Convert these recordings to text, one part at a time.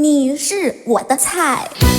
你是我的菜。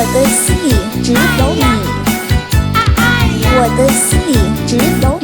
我的心里只有你。我的心里只有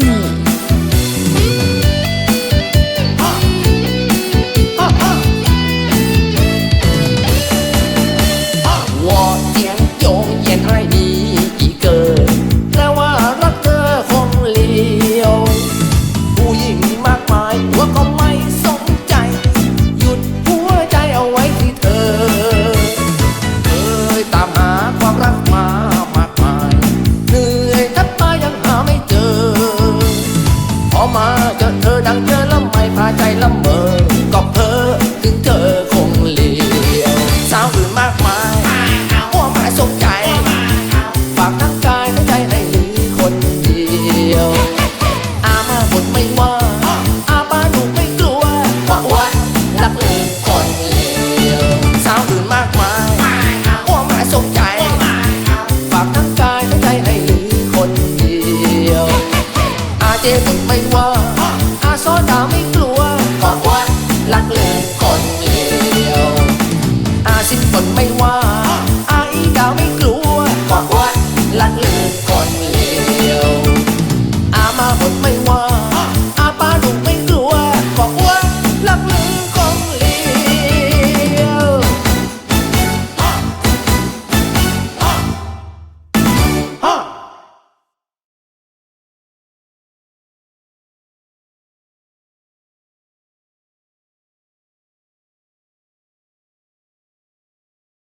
เจ๊บุญไม่ว่า อาโซดาไม่กลัวก็ว่าลักเลงคนเดียว อาสิบคนไม่ว่า อาอีดาไม่กลัวก็ว่าลักเล